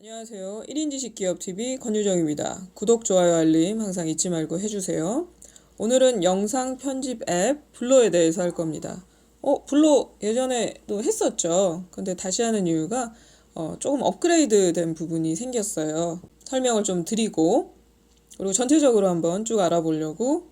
안녕하세요. 1인 지식 기업 TV 권유정입니다. 구독, 좋아요, 알림 항상 잊지 말고 해주세요. 오늘은 영상 편집 앱 블로에 대해서 할 겁니다. 어, 블로 예전에도 했었죠. 근데 다시 하는 이유가 어, 조금 업그레이드 된 부분이 생겼어요. 설명을 좀 드리고 그리고 전체적으로 한번 쭉 알아보려고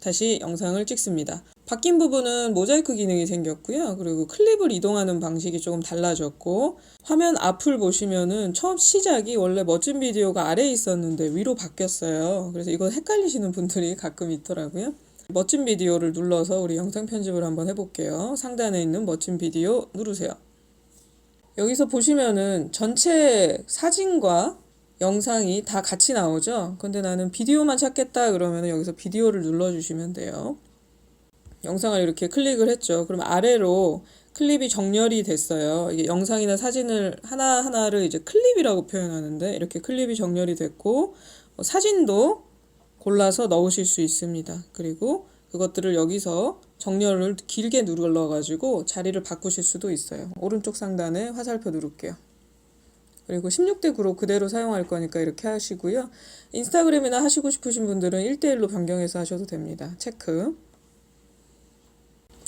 다시 영상을 찍습니다. 바뀐 부분은 모자이크 기능이 생겼고요. 그리고 클립을 이동하는 방식이 조금 달라졌고 화면 앞을 보시면은 처음 시작이 원래 멋진 비디오가 아래에 있었는데 위로 바뀌었어요. 그래서 이거 헷갈리시는 분들이 가끔 있더라고요. 멋진 비디오를 눌러서 우리 영상 편집을 한번 해볼게요. 상단에 있는 멋진 비디오 누르세요. 여기서 보시면은 전체 사진과 영상이 다 같이 나오죠. 근데 나는 비디오만 찾겠다 그러면 여기서 비디오를 눌러주시면 돼요. 영상을 이렇게 클릭을 했죠. 그럼 아래로 클립이 정렬이 됐어요. 이게 영상이나 사진을 하나하나를 이제 클립이라고 표현하는데 이렇게 클립이 정렬이 됐고 어, 사진도 골라서 넣으실 수 있습니다. 그리고 그것들을 여기서 정렬을 길게 눌러가지고 자리를 바꾸실 수도 있어요. 오른쪽 상단에 화살표 누를게요. 그리고 16대 9로 그대로 사용할 거니까 이렇게 하시고요. 인스타그램이나 하시고 싶으신 분들은 1대1로 변경해서 하셔도 됩니다. 체크.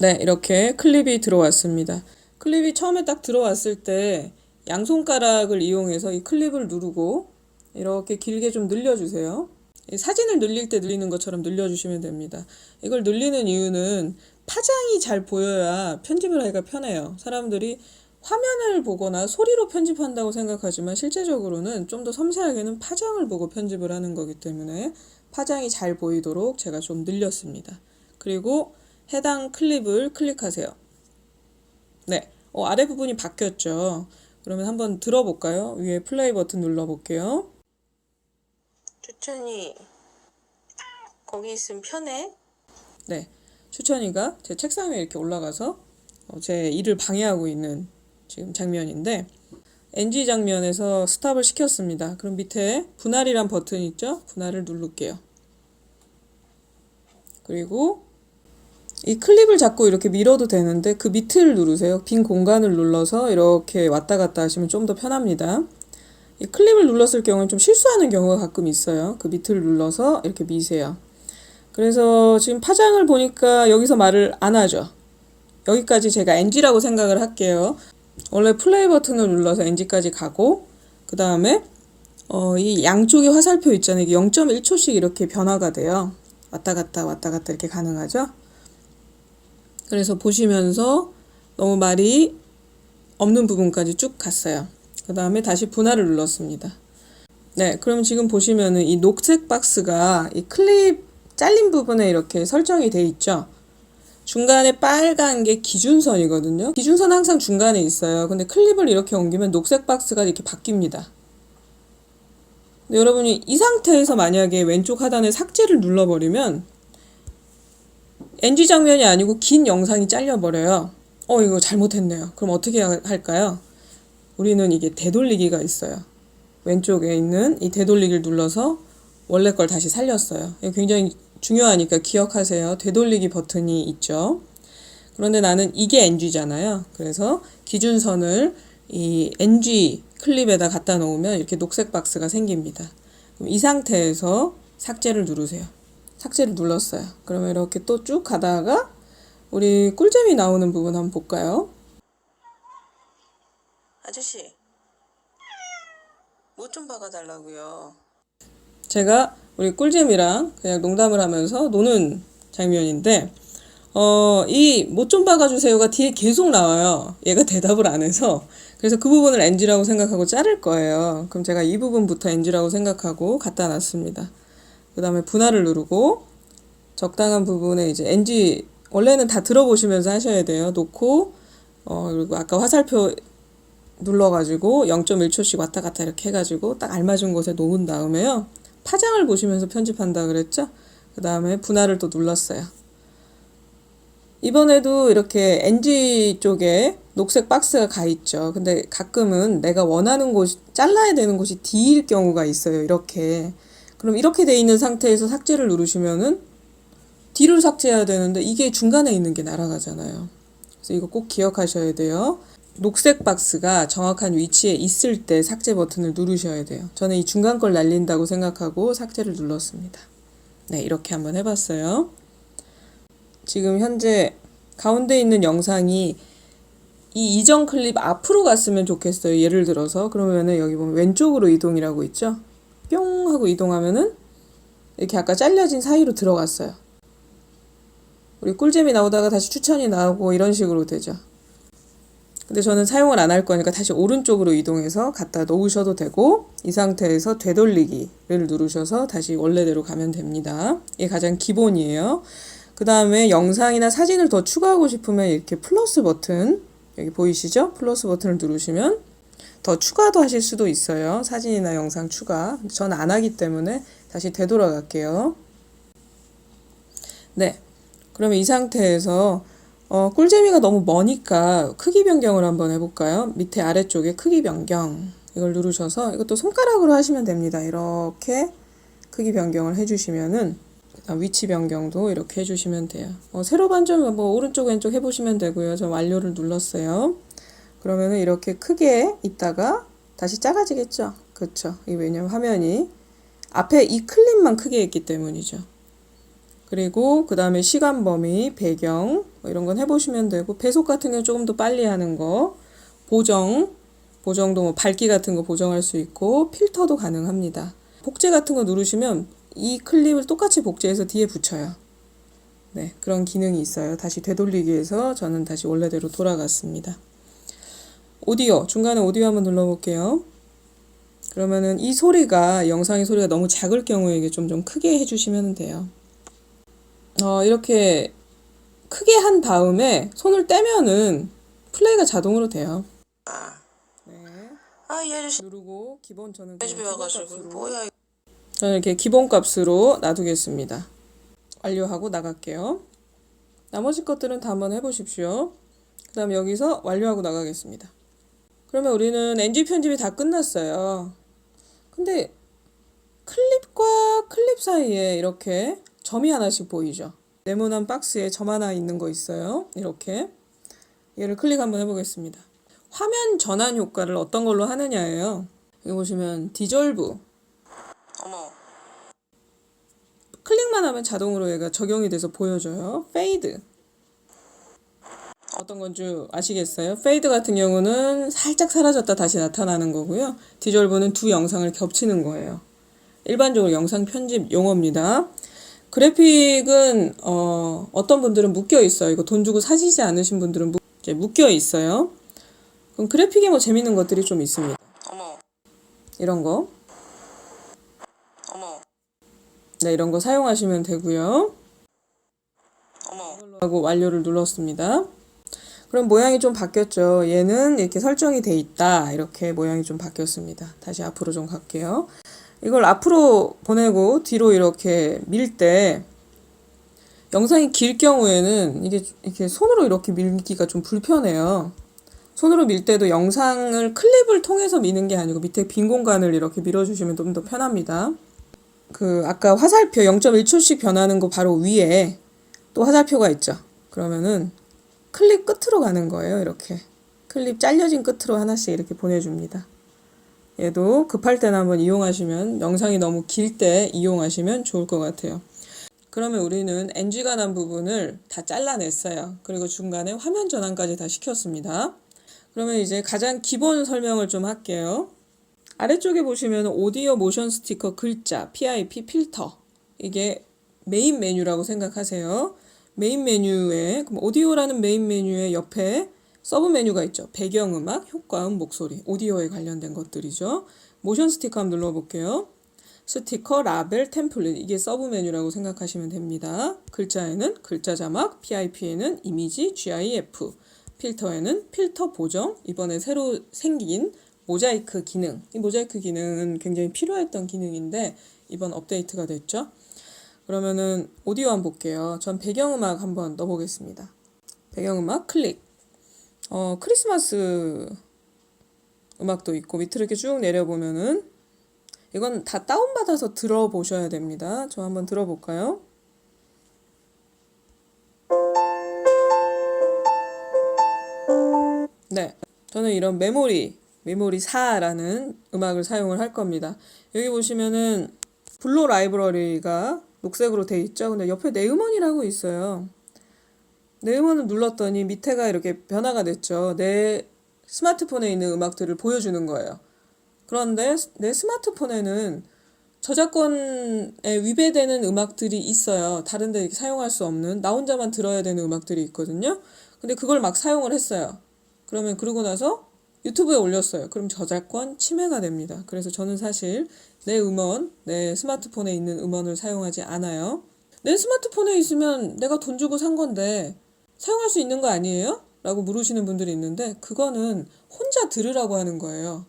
네, 이렇게 클립이 들어왔습니다. 클립이 처음에 딱 들어왔을 때 양손가락을 이용해서 이 클립을 누르고 이렇게 길게 좀 늘려주세요. 이 사진을 늘릴 때 늘리는 것처럼 늘려주시면 됩니다. 이걸 늘리는 이유는 파장이 잘 보여야 편집을 하기가 편해요. 사람들이 화면을 보거나 소리로 편집한다고 생각하지만 실제적으로는 좀 더 섬세하게는 파장을 보고 편집을 하는 거기 때문에 파장이 잘 보이도록 제가 좀 늘렸습니다. 그리고 해당 클립을 클릭하세요. 네, 어, 아래 부분이 바뀌었죠. 그러면 한번 들어볼까요? 위에 플레이 버튼 눌러볼게요. 추천이 거기 있으면 편해? 네, 추천이가 제 책상 위에 이렇게 올라가서 어, 제 일을 방해하고 있는 지금 장면인데 NG 장면에서 스탑을 시켰습니다. 그럼 밑에 분할이란 버튼 있죠? 분할을 누를게요. 그리고 이 클립을 잡고 이렇게 밀어도 되는데 그 밑을 누르세요. 빈 공간을 눌러서 이렇게 왔다 갔다 하시면 좀 더 편합니다. 이 클립을 눌렀을 경우는 좀 실수하는 경우가 가끔 있어요. 그 밑을 눌러서 이렇게 미세요. 그래서 지금 파장을 보니까 여기서 말을 안 하죠. 여기까지 제가 NG라고 생각을 할게요. 원래 플레이 버튼을 눌러서 NG까지 가고 그 다음에 어, 이 양쪽에 화살표 있잖아요. 이게 0.1초씩 이렇게 변화가 돼요. 왔다 갔다 왔다 갔다 이렇게 가능하죠. 그래서 보시면서 너무 말이 없는 부분까지 쭉 갔어요. 그 다음에 다시 분할을 눌렀습니다. 네, 그럼 지금 보시면은 이 녹색 박스가 이 클립 잘린 부분에 이렇게 설정이 돼 있죠. 중간에 빨간 게 기준선이거든요. 기준선 항상 중간에 있어요. 근데 클립을 이렇게 옮기면 녹색 박스가 이렇게 바뀝니다. 여러분이 이 상태에서 만약에 왼쪽 하단에 삭제를 눌러버리면 NG 장면이 아니고 긴 영상이 잘려버려요. 어, 이거 잘못했네요. 그럼 어떻게 하- 할까요? 우리는 이게 되돌리기가 있어요. 왼쪽에 있는 이 되돌리기를 눌러서 원래 걸 다시 살렸어요. 굉장히 중요하니까 기억하세요. 되돌리기 버튼이 있죠. 그런데 나는 이게 NG잖아요. 그래서 기준선을 이 NG 클립에다 갖다 놓으면 이렇게 녹색 박스가 생깁니다. 그럼 이 상태에서 삭제를 누르세요. 삭제를 눌렀어요. 그러면 이렇게 또 쭉 가다가 우리 꿀잼이 나오는 부분 한번 볼까요? 아저씨 뭐 좀 박아달라고요 제가 우리 꿀잼이랑 그냥 농담을 하면서 노는 장면인데 어, 이못좀 박아주세요가 뒤에 계속 나와요. 얘가 대답을 안 해서. 그래서 그 부분을 NG라고 생각하고 자를 거예요. 그럼 제가 이 부분부터 NG라고 생각하고 갖다 놨습니다. 그 다음에 분할을 누르고 적당한 부분에 이제 NG 원래는 다 들어보시면서 하셔야 돼요. 놓고 어, 그리고 아까 화살표 눌러가지고 0.1초씩 왔다 갔다 이렇게 해가지고 딱 알맞은 곳에 놓은 다음에요. 파장을 보시면서 편집한다 그랬죠? 그 다음에 분할을 또 눌렀어요. 이번에도 이렇게 NG 쪽에 녹색 박스가 가 있죠. 근데 가끔은 내가 원하는 곳이, 잘라야 되는 곳이 D일 경우가 있어요. 이렇게. 그럼 이렇게 돼 있는 상태에서 삭제를 누르시면은 D를 삭제해야 되는데 이게 중간에 있는 게 날아가잖아요. 그래서 이거 꼭 기억하셔야 돼요. 녹색 박스가 정확한 위치에 있을 때 삭제 버튼을 누르셔야 돼요. 저는 이 중간 걸 날린다고 생각하고 삭제를 눌렀습니다. 네, 이렇게 한번 해봤어요. 지금 현재 가운데 있는 영상이 이 이전 클립 앞으로 갔으면 좋겠어요. 예를 들어서 그러면은 여기 보면 왼쪽으로 이동이라고 있죠. 뿅 하고 이동하면은 이렇게 아까 잘려진 사이로 들어갔어요. 우리 꿀잼이 나오다가 다시 추천이 나오고 이런 식으로 되죠. 근데 저는 사용을 안 할 거니까 다시 오른쪽으로 이동해서 갖다 놓으셔도 되고 이 상태에서 되돌리기를 누르셔서 다시 원래대로 가면 됩니다. 이게 가장 기본이에요. 그 다음에 영상이나 사진을 더 추가하고 싶으면 이렇게 플러스 버튼 여기 보이시죠? 플러스 버튼을 누르시면 더 추가도 하실 수도 있어요. 사진이나 영상 추가. 전 안 하기 때문에 다시 되돌아갈게요. 네. 그러면 이 상태에서 어, 꿀재미가 너무 머니까 크기 변경을 한번 해볼까요? 밑에 아래쪽에 크기 변경 이걸 누르셔서 이것도 손가락으로 하시면 됩니다. 이렇게 크기 변경을 해주시면은 그다음 위치 변경도 이렇게 해주시면 돼요. 어, 세로 반점 뭐 오른쪽 왼쪽 해보시면 되고요. 저 완료를 눌렀어요. 그러면은 이렇게 크게 있다가 다시 작아지겠죠. 그렇죠. 이 왜냐면 화면이 앞에 이 클립만 크게 있기 때문이죠. 그리고 그 다음에 시간 범위, 배경 뭐 이런 건 해보시면 되고 배속 같은 경우 조금 더 빨리 하는 거 보정 보정도 뭐 밝기 같은 거 보정할 수 있고 필터도 가능합니다. 복제 같은 거 누르시면 이 클립을 똑같이 복제해서 뒤에 붙여요. 네 그런 기능이 있어요. 다시 되돌리기 위해서 저는 다시 원래대로 돌아갔습니다. 오디오 중간에 오디오 한번 눌러볼게요. 그러면은 이 소리가 영상의 소리가 너무 작을 경우에 이게 좀 좀 크게 해주시면 돼요. 어, 이렇게 크게 한 다음에 손을 떼면은 플레이가 자동으로 돼요. 아, 네. 아, 이 아저씨 누르고 기본 저는 기본값으로 뭐야? 저는 이렇게 기본값으로 놔두겠습니다. 완료하고 나갈게요. 나머지 것들은 다 한번 해보십시오. 그 다음 여기서 완료하고 나가겠습니다. 그러면 우리는 NG 편집이 다 끝났어요. 근데 클립과 클립 사이에 이렇게 점이 하나씩 보이죠? 네모난 박스에 점 하나 있는 거 있어요. 이렇게. 얘를 클릭 한번 해보겠습니다. 화면 전환 효과를 어떤 걸로 하느냐예요. 여기 보시면 디졸브 어머, 클릭만 하면 자동으로 얘가 적용이 돼서 보여줘요. 페이드. 어떤 건줄 아시겠어요? 페이드 같은 경우는 살짝 사라졌다 다시 나타나는 거고요. 디졸브는 두 영상을 겹치는 거예요. 일반적으로 영상 편집 용어입니다. 그래픽은 어, 어떤 분들은 묶여 있어요. 이거 돈 주고 사시지 않으신 분들은 묶, 묶여 있어요. 그럼 그래픽에 뭐 재밌는 것들이 좀 있습니다. 어머, 이런 거. 어머, 네, 이런 거 사용하시면 되고요. 어머. 하고 완료를 눌렀습니다. 그럼 모양이 좀 바뀌었죠. 얘는 이렇게 설정이 돼 있다. 이렇게 모양이 좀 바뀌었습니다. 다시 앞으로 좀 갈게요. 이걸 앞으로 보내고 뒤로 이렇게 밀 때 영상이 길 경우에는 이게 이렇게 손으로 이렇게 밀기가 좀 불편해요. 손으로 밀 때도 영상을 클립을 통해서 미는 게 아니고 밑에 빈 공간을 이렇게 밀어주시면 좀 더 편합니다. 그 아까 화살표 0.1초씩 변하는 거 바로 위에 또 화살표가 있죠. 그러면은 클립 끝으로 가는 거예요. 이렇게 클립 잘려진 끝으로 하나씩 이렇게 보내줍니다. 얘도 급할 때는 한번 이용하시면 영상이 너무 길 때 이용하시면 좋을 것 같아요. 그러면 우리는 NG가 난 부분을 다 잘라냈어요. 그리고 중간에 화면 전환까지 다 시켰습니다. 그러면 이제 가장 기본 설명을 좀 할게요. 아래쪽에 보시면 오디오 모션 스티커 글자, PIP 필터. 이게 메인 메뉴라고 생각하세요. 메인 메뉴에, 그럼 오디오라는 메인 메뉴의 옆에 서브 메뉴가 있죠. 배경음악, 효과음, 목소리, 오디오에 관련된 것들이죠. 모션 스티커 한번 눌러볼게요. 스티커, 라벨, 템플릿 이게 서브 메뉴라고 생각하시면 됩니다. 글자에는 글자 자막, PIP에는 이미지, GIF, 필터에는 필터 보정, 이번에 새로 생긴 모자이크 기능. 이 모자이크 기능은 굉장히 필요했던 기능인데 이번 업데이트가 됐죠. 그러면은 오디오 한번 볼게요. 전 배경음악 한번 넣어보겠습니다. 배경음악 클릭. 어, 크리스마스 음악도 있고 밑으로 이렇게 쭉 내려보면은 이건 다 다운받아서 들어보셔야 됩니다. 저 한번 들어볼까요? 네. 저는 이런 메모리, 메모리 4라는 음악을 사용을 할 겁니다. 여기 보시면은 블루 라이브러리가 녹색으로 돼 있죠. 근데 옆에 내 음원이라고 있어요. 내 음원을 눌렀더니 밑에가 이렇게 변화가 됐죠. 내 스마트폰에 있는 음악들을 보여주는 거예요. 그런데 내 스마트폰에는 저작권에 위배되는 음악들이 있어요. 다른 데 사용할 수 없는 나 혼자만 들어야 되는 음악들이 있거든요. 근데 그걸 막 사용을 했어요. 그러면 그러고 나서 유튜브에 올렸어요. 그럼 저작권 침해가 됩니다. 그래서 저는 사실 내 음원, 내 스마트폰에 있는 음원을 사용하지 않아요. 내 스마트폰에 있으면 내가 돈 주고 산 건데 사용할 수 있는 거 아니에요? 라고 물으시는 분들이 있는데 그거는 혼자 들으라고 하는 거예요.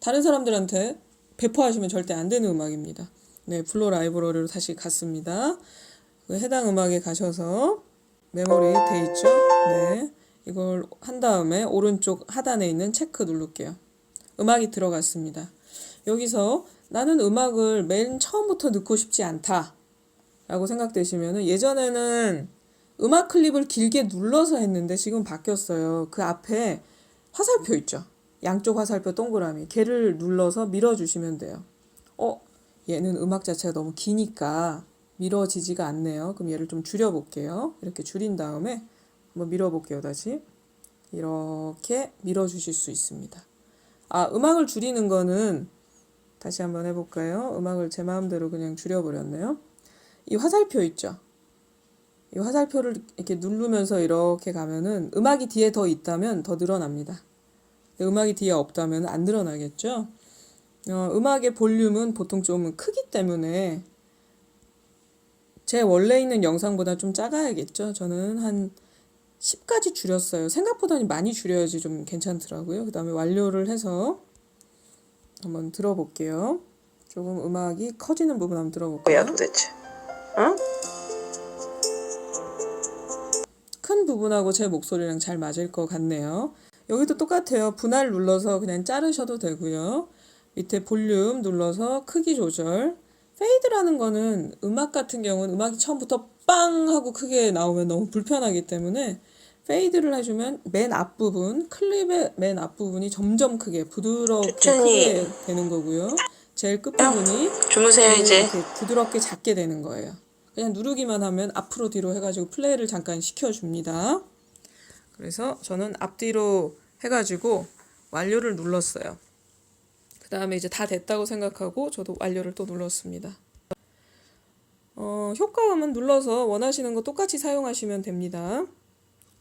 다른 사람들한테 배포하시면 절대 안 되는 음악입니다. 네, 블루 라이브러리로 다시 갔습니다. 그 해당 음악에 가셔서 메모리 돼 있죠? 네. 이걸 한 다음에 오른쪽 하단에 있는 체크 누를게요. 음악이 들어갔습니다. 여기서 나는 음악을 맨 처음부터 넣고 싶지 않다. 라고 생각되시면은 예전에는 음악 클립을 길게 눌러서 했는데 지금 바뀌었어요. 그 앞에 화살표 있죠. 양쪽 화살표 동그라미. 걔를 눌러서 밀어주시면 돼요. 어, 얘는 음악 자체가 너무 기니까 밀어지지가 않네요. 그럼 얘를 좀 줄여볼게요. 이렇게 줄인 다음에 한번 밀어볼게요. 다시. 이렇게 밀어주실 수 있습니다. 아, 음악을 줄이는 거는 다시 한번 해볼까요? 음악을 제 마음대로 그냥 줄여버렸네요. 이 화살표 있죠? 이 화살표를 이렇게 누르면서 이렇게 가면은 음악이 뒤에 더 있다면 더 늘어납니다. 음악이 뒤에 없다면 안 늘어나겠죠? 어, 음악의 볼륨은 보통 좀 크기 때문에 제 원래 있는 영상보다 좀 작아야겠죠? 저는 한 10까지 줄였어요. 생각보다는 많이 줄여야지 좀 괜찮더라고요. 그 다음에 완료를 해서 한번 들어볼게요. 조금 음악이 커지는 부분 한번 들어볼게요. 뭐야 도대체? 어? 큰 부분하고 제 목소리랑 잘 맞을 것 같네요. 여기도 똑같아요. 분할 눌러서 그냥 자르셔도 되고요. 밑에 볼륨 눌러서 크기 조절. 페이드라는 거는 음악 같은 경우는 음악이 처음부터 빵 하고 크게 나오면 너무 불편하기 때문에 페이드를 해주면 맨 앞부분, 클립의 맨 앞부분이 점점 크게 부드럽게. 크게 되는 거고요. 제일 끝부분이 주무세요 이제. 부드럽게 작게 되는 거예요. 그냥 누르기만 하면 앞으로 뒤로 해가지고 플레이를 잠깐 시켜줍니다. 그래서 저는 앞뒤로 해가지고 완료를 눌렀어요. 그 다음에 이제 다 됐다고 생각하고 저도 완료를 또 눌렀습니다. 어, 효과음은 눌러서 원하시는 거 똑같이 사용하시면 됩니다.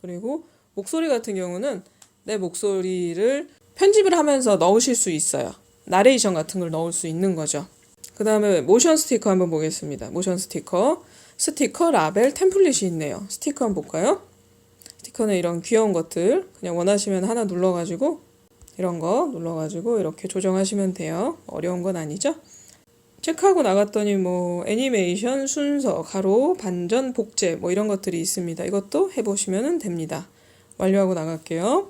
그리고 목소리 같은 경우는 내 목소리를 편집을 하면서 넣으실 수 있어요. 나레이션 같은 걸 넣을 수 있는 거죠. 그 다음에 모션 스티커 한번 보겠습니다. 모션 스티커. 스티커, 라벨, 템플릿이 있네요. 스티커 한번 볼까요? 스티커는 이런 귀여운 것들 그냥 원하시면 하나 눌러가지고 이런 거 눌러가지고 이렇게 조정하시면 돼요. 어려운 건 아니죠? 체크하고 나갔더니 뭐 애니메이션 순서, 가로, 반전, 복제 뭐 이런 것들이 있습니다. 이것도 해보시면 됩니다. 완료하고 나갈게요.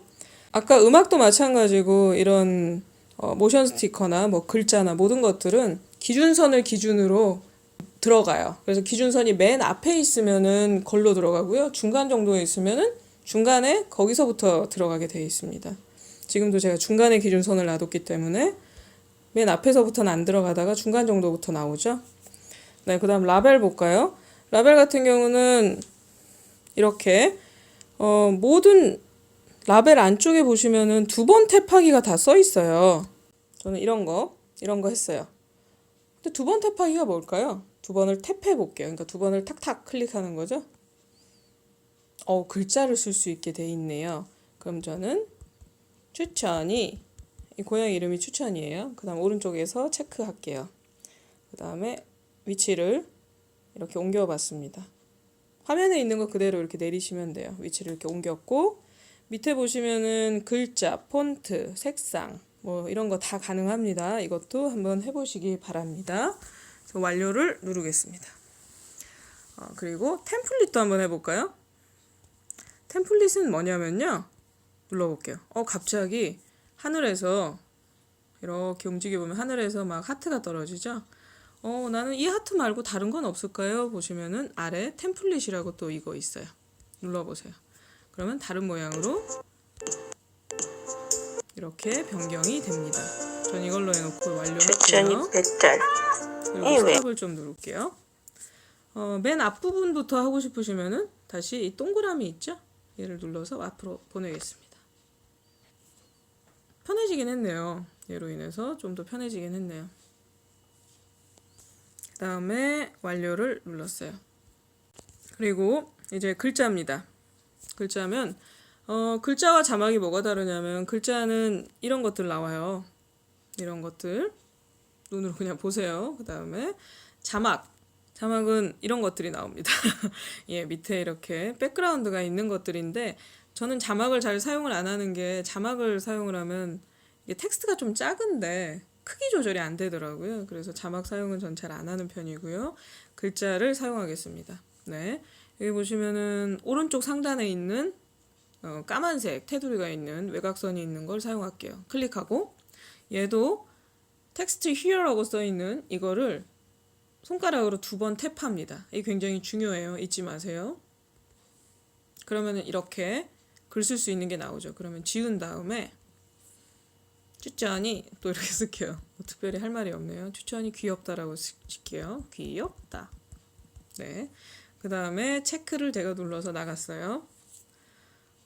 아까 음악도 마찬가지고 이런 어, 모션 스티커나 뭐 글자나 모든 것들은 기준선을 기준으로 들어가요. 그래서 기준선이 맨 앞에 있으면은 걸로 들어가고요. 중간 정도에 있으면은 중간에 거기서부터 들어가게 되어 있습니다. 지금도 제가 중간에 기준선을 놔뒀기 때문에 맨 앞에서부터는 안 들어가다가 중간 정도부터 나오죠. 네, 그 다음 라벨 볼까요? 라벨 같은 경우는 이렇게 어, 모든 라벨 안쪽에 보시면은 두 번 탭하기가 다 써 있어요. 저는 이런 거, 이런 거 했어요. 근데 두 번 탭하기가 뭘까요? 두 번을 탭해 볼게요. 그러니까 두 번을 탁탁 클릭하는 거죠. 어, 글자를 쓸 수 있게 돼 있네요. 그럼 저는 추천이 이 고양이 이름이 추천이에요. 그 다음 오른쪽에서 체크할게요. 그 다음에 위치를 이렇게 옮겨봤습니다. 화면에 있는 거 그대로 이렇게 내리시면 돼요. 위치를 이렇게 옮겼고 밑에 보시면은 글자, 폰트, 색상 뭐 이런 거 다 가능합니다. 이것도 한번 해보시기 바랍니다. 그래서 완료를 누르겠습니다. 어, 그리고 템플릿도 한번 해볼까요? 템플릿은 뭐냐면요. 눌러볼게요. 어, 갑자기 하늘에서 이렇게 움직여 보면 하늘에서 막 하트가 떨어지죠? 어, 나는 이 하트 말고 다른 건 없을까요? 보시면은 아래 템플릿이라고 또 이거 있어요. 눌러보세요. 그러면 다른 모양으로 이렇게 변경이 됩니다. 전 이걸로 해놓고 추천이 완료했고요. 배달. 그리고 이 왜? 스탑을 좀 누를게요. 어, 맨 앞부분부터 하고 싶으시면은 다시 이 동그라미 있죠? 얘를 눌러서 앞으로 보내겠습니다. 편해지긴 했네요. 얘로 인해서 좀 더 편해지긴 했네요. 그 다음에 완료를 눌렀어요. 그리고 이제 글자입니다. 글자면 어, 글자와 자막이 뭐가 다르냐면 글자는 이런 것들 나와요. 이런 것들 눈으로 그냥 보세요. 그 다음에 자막 자막은 이런 것들이 나옵니다. 예, 밑에 이렇게 백그라운드가 있는 것들인데 저는 자막을 잘 사용을 안 하는 게 자막을 사용을 하면 이게 텍스트가 좀 작은데 크기 조절이 안 되더라고요. 그래서 자막 사용은 전 잘 안 하는 편이고요. 글자를 사용하겠습니다. 네. 여기 보시면은 오른쪽 상단에 있는 어, 까만색 테두리가 있는 외곽선이 있는 걸 사용할게요. 클릭하고 얘도 텍스트 here라고 써 있는 이거를 손가락으로 두 번 탭합니다. 이게 굉장히 중요해요. 잊지 마세요. 그러면은 이렇게 글 쓸 수 있는 게 나오죠. 그러면 지운 다음에 추천이 또 이렇게 쓸게요. 뭐 특별히 할 말이 없네요. 추천이 귀엽다라고 시- 시게요. 귀엽다. 네. 그 다음에 체크를 제가 눌러서 나갔어요.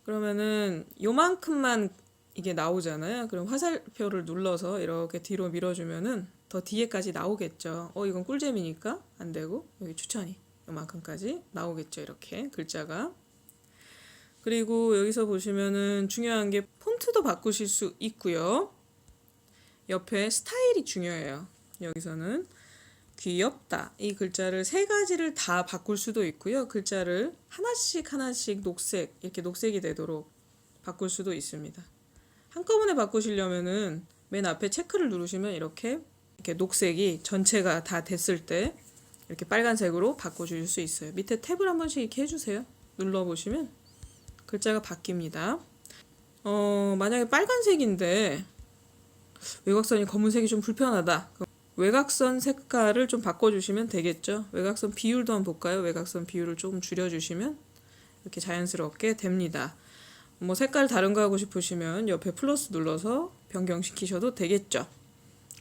그러면은 요만큼만 이게 나오잖아요. 그럼 화살표를 눌러서 이렇게 뒤로 밀어주면은 더 뒤에까지 나오겠죠. 어, 이건 꿀잼이니까 안 되고 여기 추천이 요만큼까지 나오겠죠. 이렇게 글자가. 그리고 여기서 보시면은 중요한 게 폰트도 바꾸실 수 있고요. 옆에 스타일이 중요해요. 여기서는 귀엽다. 이 글자를 세 가지를 다 바꿀 수도 있고요. 글자를 하나씩 하나씩 녹색, 이렇게 녹색이 되도록 바꿀 수도 있습니다. 한꺼번에 바꾸시려면은 맨 앞에 체크를 누르시면 이렇게 이렇게 녹색이 전체가 다 됐을 때 이렇게 빨간색으로 바꿔 주실 수 있어요. 밑에 탭을 한 번씩 이렇게 해주세요. 눌러 보시면 글자가 바뀝니다. 어, 만약에 빨간색인데 외곽선이 검은색이 좀 불편하다. 외곽선 색깔을 좀 바꿔주시면 되겠죠. 외곽선 비율도 한번 볼까요? 외곽선 비율을 조금 줄여주시면 이렇게 자연스럽게 됩니다. 뭐 색깔 다른 거 하고 싶으시면 옆에 플러스 눌러서 변경시키셔도 되겠죠.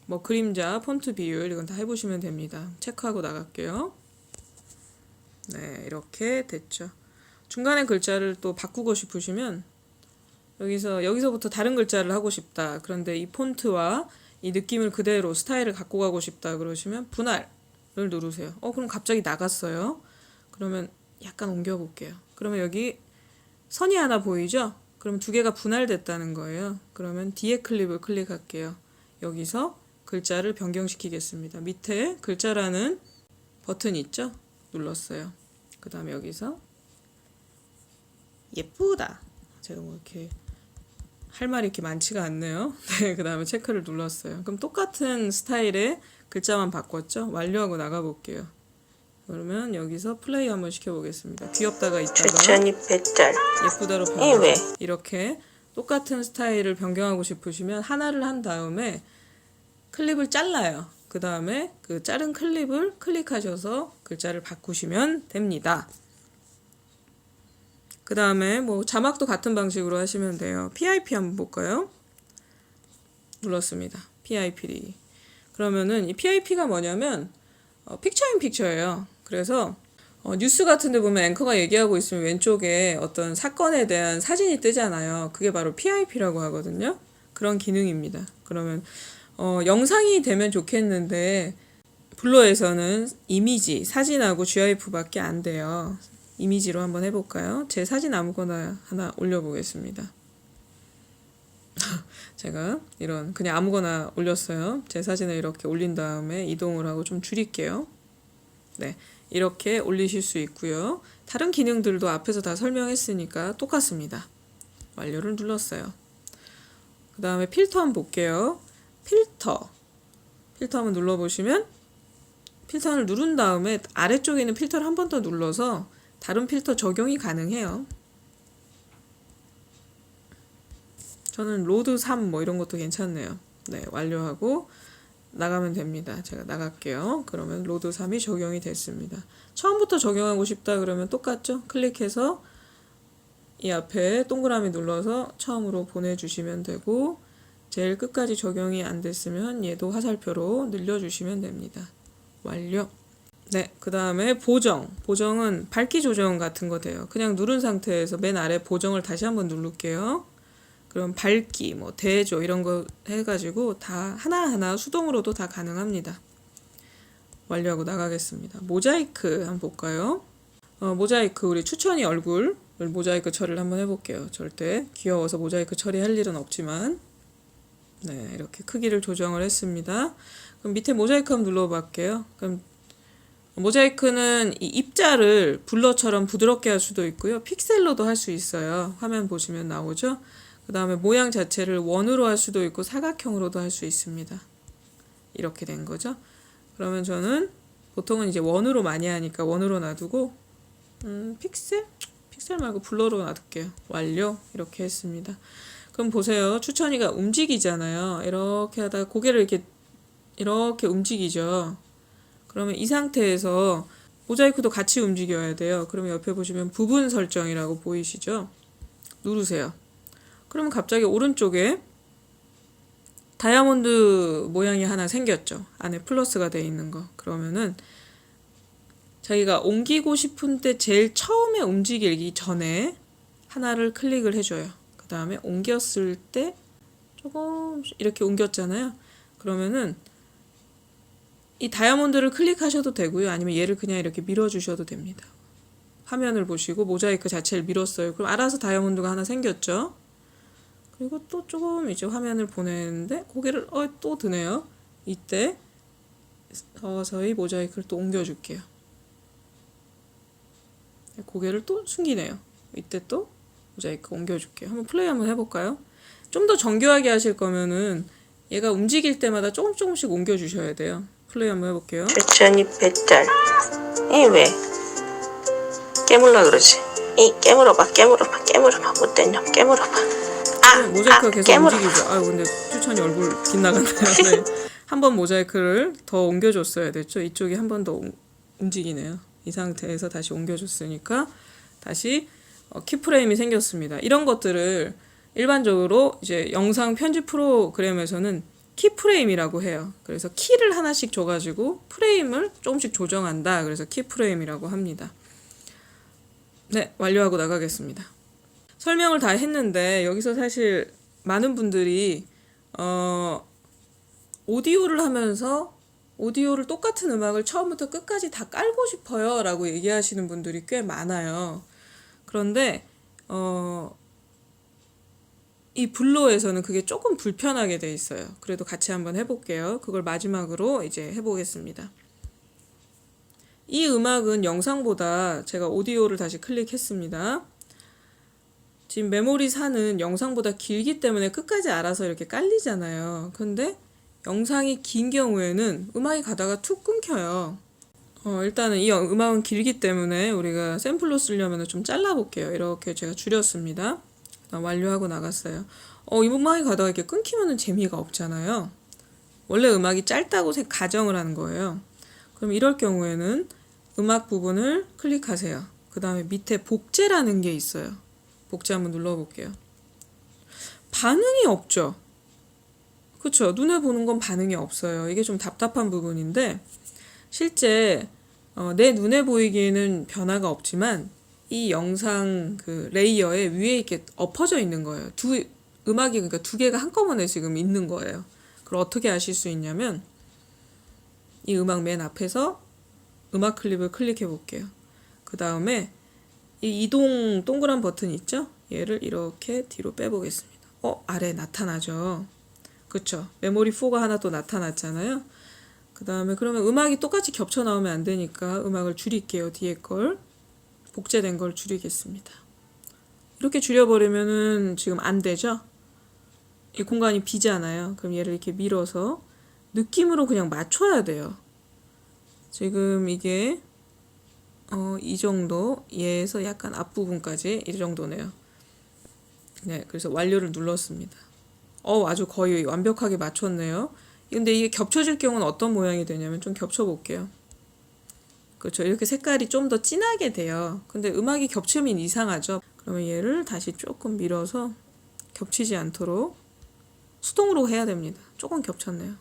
뭐 그림자, 폰트 비율 이건 다 해보시면 됩니다. 체크하고 나갈게요. 네, 이렇게 됐죠. 중간에 글자를 또 바꾸고 싶으시면 여기서 여기서부터 다른 글자를 하고 싶다. 그런데 이 폰트와 이 느낌을 그대로 스타일을 갖고 가고 싶다 그러시면 분할을 누르세요. 어 그럼 갑자기 나갔어요. 그러면 약간 옮겨 볼게요. 그러면 여기 선이 하나 보이죠? 그럼 두 개가 분할됐다는 거예요. 그러면 뒤에 클립을 클릭할게요. 여기서 글자를 변경시키겠습니다. 밑에 글자라는 버튼 있죠? 눌렀어요. 그 다음에 여기서 예쁘다. 제가 뭐 이렇게 할 말이 이렇게 많지가 않네요. 네, 그 다음에 체크를 눌렀어요. 그럼 똑같은 스타일의 글자만 바꿨죠? 완료하고 나가볼게요. 그러면 여기서 플레이 한번 시켜보겠습니다. 귀엽다가 있다가 추천이 배달. 예쁘다로 이 변경. 왜? 이렇게 똑같은 스타일을 변경하고 싶으시면 하나를 한 다음에 클립을 잘라요. 그 다음에 그 자른 클립을 클릭하셔서 글자를 바꾸시면 됩니다. 그 다음에 뭐 자막도 같은 방식으로 하시면 돼요. PIP 한번 볼까요? 눌렀습니다. PIP. 그러면은 이 PIP가 뭐냐면 어, 픽처 인 픽처예요. 그래서 어, 뉴스 같은 데 보면 앵커가 얘기하고 있으면 왼쪽에 어떤 사건에 대한 사진이 뜨잖아요. 그게 바로 PIP라고 하거든요. 그런 기능입니다. 그러면 어, 영상이 되면 좋겠는데 블로에서는 이미지, 사진하고 GIF밖에 안 돼요. 이미지로 한번 해볼까요? 제 사진 아무거나 하나 올려보겠습니다. 제가 이런 그냥 아무거나 올렸어요. 제 사진을 이렇게 올린 다음에 이동을 하고 좀 줄일게요. 네, 이렇게 올리실 수 있고요. 다른 기능들도 앞에서 다 설명했으니까 똑같습니다. 완료를 눌렀어요. 그 다음에 필터 한번 볼게요. 필터. 필터 한번 눌러보시면 필터를 누른 다음에 아래쪽에 있는 필터를 한 번 더 눌러서 다른 필터 적용이 가능해요. 저는 로드 3 뭐 이런 것도 괜찮네요. 네, 완료하고 나가면 됩니다. 제가 나갈게요. 그러면 로드 3이 적용이 됐습니다. 처음부터 적용하고 싶다 그러면 똑같죠? 클릭해서 이 앞에 동그라미 눌러서 처음으로 보내주시면 되고 제일 끝까지 적용이 안 됐으면 얘도 화살표로 늘려주시면 됩니다. 완료. 네, 그 다음에 보정. 보정은 밝기 조정 같은 거 돼요. 그냥 누른 상태에서 맨 아래 보정을 다시 한번 누를게요. 그럼 밝기, 뭐 대조 이런 거 해가지고 다 하나하나 수동으로도 다 가능합니다. 완료하고 나가겠습니다. 모자이크 한번 볼까요? 어, 모자이크 우리 추천이 얼굴 모자이크 처리를 한번 해볼게요. 절대 귀여워서 모자이크 처리할 일은 없지만 네 이렇게 크기를 조정을 했습니다. 그럼 밑에 모자이크 한번 눌러볼게요. 그럼 모자이크는 이 입자를 블러처럼 부드럽게 할 수도 있고요. 픽셀로도 할 수 있어요. 화면 보시면 나오죠. 그 다음에 모양 자체를 원으로 할 수도 있고 사각형으로도 할 수 있습니다. 이렇게 된 거죠. 그러면 저는 보통은 이제 원으로 많이 하니까 원으로 놔두고 음, 픽셀? 픽셀 말고 블러로 놔둘게요. 완료. 이렇게 했습니다. 그럼 보세요. 추천이가 움직이잖아요. 이렇게 하다가 고개를 이렇게 이렇게 움직이죠. 그러면 이 상태에서 모자이크도 같이 움직여야 돼요. 그러면 옆에 보시면 부분 설정이라고 보이시죠? 누르세요. 그러면 갑자기 오른쪽에 다이아몬드 모양이 하나 생겼죠. 안에 플러스가 돼 있는 거. 그러면은 자기가 옮기고 싶은 때 제일 처음에 움직이기 전에 하나를 클릭을 해줘요. 그 다음에 옮겼을 때 조금 이렇게 옮겼잖아요. 그러면은 이 다이아몬드를 클릭하셔도 되고요. 아니면 얘를 그냥 이렇게 밀어주셔도 됩니다. 화면을 보시고 모자이크 자체를 밀었어요. 그럼 알아서 다이아몬드가 하나 생겼죠. 그리고 또 조금 이제 화면을 보내는데 고개를 어, 또 드네요. 이때 서서히 모자이크를 또 옮겨줄게요. 고개를 또 숨기네요. 이때 또 모자이크 옮겨줄게요. 한번 플레이 한번 해볼까요? 좀 더 정교하게 하실 거면은 얘가 움직일 때마다 조금 조금씩 옮겨주셔야 돼요. 플레이 한번 해볼게요. 배천이 배짤 이왜 깨물라 그러지 이 깨물어봐 깨물어봐 깨물어봐 놈 깨물어봐 아, 모자이크가 아 계속 깨물어 움직이죠. 아유 근데 추천이 얼굴 빗나갔네요. 네. 한번 모자이크를 더 옮겨줬어야 됐죠. 이쪽이 한 번 더 움직이네요. 이 상태에서 다시 옮겨줬으니까 다시 어, 키프레임이 생겼습니다. 이런 것들을 일반적으로 이제 영상 편집 프로그램에서는 키 프레임이라고 해요. 그래서 키를 하나씩 줘가지고 프레임을 조금씩 조정한다. 그래서 키 프레임이라고 합니다. 네, 완료하고 나가겠습니다. 설명을 다 했는데 여기서 사실 많은 분들이 어 오디오를 하면서 오디오를 똑같은 음악을 처음부터 끝까지 다 깔고 싶어요 라고 얘기하시는 분들이 꽤 많아요. 그런데 어 이 블로에서는 그게 조금 불편하게 돼 있어요. 그래도 같이 한번 해볼게요. 그걸 마지막으로 이제 해보겠습니다. 이 음악은 영상보다 제가 오디오를 다시 클릭했습니다. 지금 메모리 사는 영상보다 길기 때문에 끝까지 알아서 이렇게 깔리잖아요. 근데 영상이 긴 경우에는 음악이 가다가 툭 끊겨요. 어, 일단은 이 음악은 길기 때문에 우리가 샘플로 쓰려면 좀 잘라볼게요. 이렇게 제가 줄였습니다. 그다음 완료하고 나갔어요. 어, 이 음악이 가다가 이렇게 끊기면 재미가 없잖아요. 원래 음악이 짧다고 생- 가정을 하는 거예요. 그럼 이럴 경우에는 음악 부분을 클릭하세요. 그 다음에 밑에 복제라는 게 있어요. 복제 한번 눌러볼게요. 반응이 없죠. 그쵸. 눈에 보는 건 반응이 없어요. 이게 좀 답답한 부분인데, 실제, 어, 내 눈에 보이기에는 변화가 없지만, 이 영상 그 레이어에 위에 이렇게 엎어져 있는 거예요. 두, 음악이 그러니까 두 개가 한꺼번에 지금 있는 거예요. 그걸 어떻게 아실 수 있냐면, 이 음악 맨 앞에서 음악 클립을 클릭해 볼게요. 그 다음에 이 이동 동그란 버튼 있죠? 얘를 이렇게 뒤로 빼보겠습니다. 어, 아래 나타나죠? 그쵸? 메모리 4가 하나 또 나타났잖아요? 그 다음에 그러면 음악이 똑같이 겹쳐 나오면 안 되니까 음악을 줄일게요. 뒤에 걸. 복제된 걸 줄이겠습니다. 이렇게 줄여버리면은 지금 안 되죠? 이 공간이 비잖아요. 그럼 얘를 이렇게 밀어서 느낌으로 그냥 맞춰야 돼요. 지금 이게 어, 이 정도 얘에서 약간 앞부분까지 이 정도네요. 네, 그래서 완료를 눌렀습니다. 어, 아주 거의 완벽하게 맞췄네요. 근데 이게 겹쳐질 경우는 어떤 모양이 되냐면 좀 겹쳐볼게요. 그렇죠. 이렇게 색깔이 좀 더 진하게 돼요. 근데 음악이 겹치면 이상하죠. 그러면 얘를 다시 조금 밀어서 겹치지 않도록 수동으로 해야 됩니다. 조금 겹쳤네요.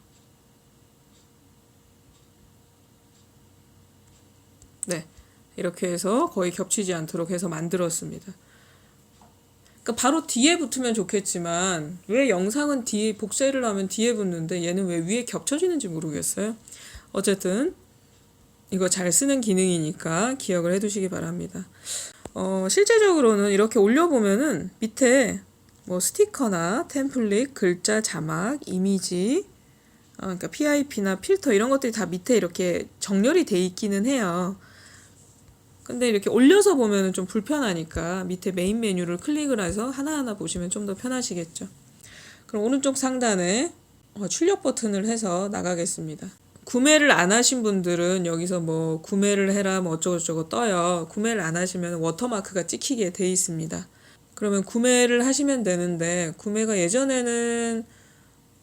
네. 이렇게 해서 거의 겹치지 않도록 해서 만들었습니다. 그러니까 바로 뒤에 붙으면 좋겠지만 왜 영상은 뒤에 복사를 하면 뒤에 붙는데 얘는 왜 위에 겹쳐지는지 모르겠어요. 어쨌든 이거 잘 쓰는 기능이니까 기억을 해두시기 바랍니다. 어, 실제적으로는 이렇게 올려보면은 밑에 뭐 스티커나 템플릿, 글자, 자막, 이미지, 어, 그러니까 PIP나 필터 이런 것들이 다 밑에 이렇게 정렬이 돼 있기는 해요. 근데 이렇게 올려서 보면은 좀 불편하니까 밑에 메인 메뉴를 클릭을 해서 하나하나 보시면 좀 더 편하시겠죠. 그럼 오른쪽 상단에 어, 출력 버튼을 해서 나가겠습니다. 구매를 안 하신 분들은 여기서 뭐 구매를 해라 뭐 어쩌고저쩌고 떠요. 구매를 안 하시면 워터마크가 찍히게 돼 있습니다. 그러면 구매를 하시면 되는데 구매가 예전에는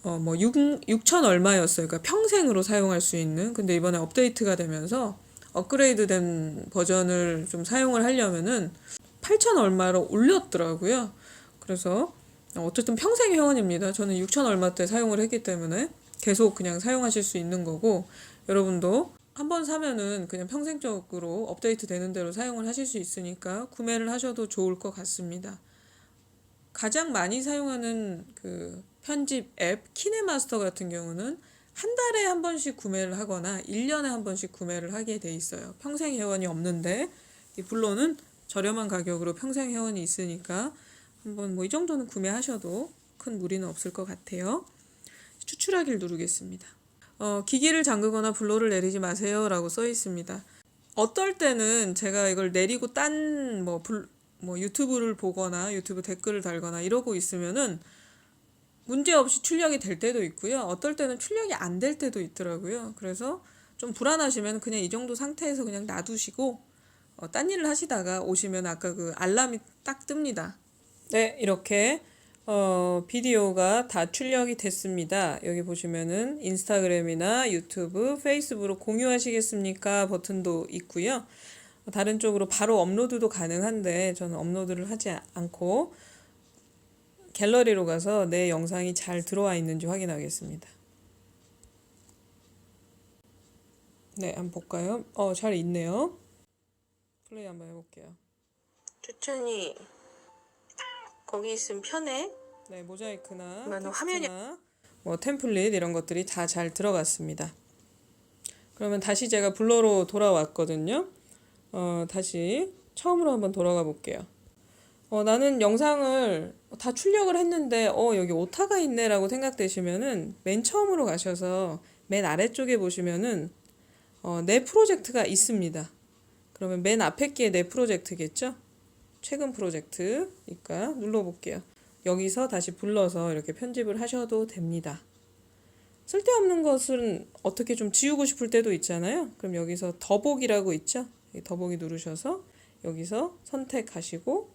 어뭐 6천 얼마였어요. 그러니까 평생으로 사용할 수 있는. 근데 이번에 업데이트가 되면서 업그레이드된 버전을 좀 사용을 하려면은 8천 얼마로 올렸더라고요. 그래서 어쨌든 평생 회원입니다. 저는 6천 얼마 때 사용을 했기 때문에 계속 그냥 사용하실 수 있는 거고 여러분도 한번 사면은 그냥 평생적으로 업데이트 되는 대로 사용을 하실 수 있으니까 구매를 하셔도 좋을 것 같습니다. 가장 많이 사용하는 그 편집 앱 키네마스터 같은 경우는 한 달에 한 번씩 구매를 하거나 1년에 한 번씩 구매를 하게 돼 있어요. 평생 회원이 없는데 이 블로는 저렴한 가격으로 평생 회원이 있으니까 한번 뭐 이 정도는 구매하셔도 큰 무리는 없을 것 같아요. 추출하기를 누르겠습니다. 어, 기기를 잠그거나 블로를 내리지 마세요 라고 써 있습니다. 어떨 때는 제가 이걸 내리고 딴뭐 뭐 유튜브를 보거나 유튜브 댓글을 달거나 이러고 있으면은 문제 없이 출력이 될 때도 있고요. 어떨 때는 출력이 안 될 때도 있더라고요. 그래서 좀 불안하시면 그냥 이 정도 상태에서 그냥 놔두시고 어, 딴 일을 하시다가 오시면 아까 그 알람이 딱 뜹니다. 네, 이렇게 어, 비디오가 다 출력이 됐습니다. 여기 보시면은 인스타그램이나 유튜브, 페이스북으로 공유하시겠습니까? 버튼도 있고요. 다른 쪽으로 바로 업로드도 가능한데 저는 업로드를 하지 않고 갤러리로 가서 내 영상이 잘 들어와 있는지 확인하겠습니다. 네, 한번 볼까요? 어, 잘 있네요. 플레이 한번 해볼게요. 추천이 거기 있으면 편해. 네, 모자이크나 화면이- 뭐 템플릿 이런 것들이 다 잘 들어갔습니다. 그러면 다시 제가 블러로 돌아왔거든요. 어, 다시 처음으로 한번 돌아가 볼게요. 어, 나는 영상을 다 출력을 했는데 어, 여기 오타가 있네라고 생각되시면은 맨 처음으로 가셔서 맨 아래쪽에 보시면은 어, 내 프로젝트가 있습니다. 그러면 맨 앞에 게 내 프로젝트겠죠? 최근 프로젝트니까 눌러볼게요. 여기서 다시 불러서 이렇게 편집을 하셔도 됩니다. 쓸데없는 것은 어떻게 좀 지우고 싶을 때도 있잖아요. 그럼 여기서 더보기라고 있죠? 이 더보기 누르셔서 여기서 선택하시고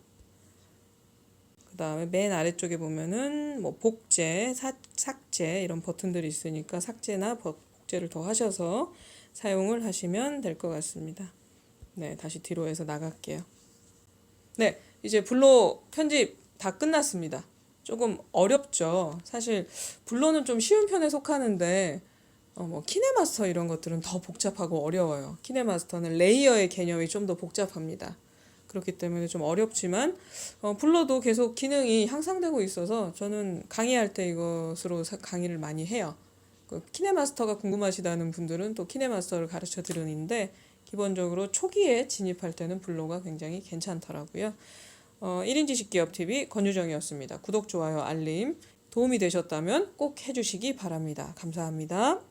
그 다음에 맨 아래쪽에 보면은 뭐 복제, 사, 삭제 이런 버튼들이 있으니까 삭제나 버- 복제를 더 하셔서 사용을 하시면 될 것 같습니다. 네, 다시 뒤로 해서 나갈게요. 네, 이제 블로 편집 다 끝났습니다. 조금 어렵죠. 사실 블로는 좀 쉬운 편에 속하는데 어, 뭐 키네마스터 이런 것들은 더 복잡하고 어려워요. 키네마스터는 레이어의 개념이 좀 더 복잡합니다. 그렇기 때문에 좀 어렵지만 어, 블로도 계속 기능이 향상되고 있어서 저는 강의할 때 이것으로 사- 강의를 많이 해요. 그 키네마스터가 궁금하시다는 분들은 또 키네마스터를 가르쳐 드리는데 기본적으로 초기에 진입할 때는 블로가 굉장히 괜찮더라고요. 어, 1인 지식기업 TV 권유정이었습니다. 구독, 좋아요, 알림 도움이 되셨다면 꼭 해주시기 바랍니다. 감사합니다.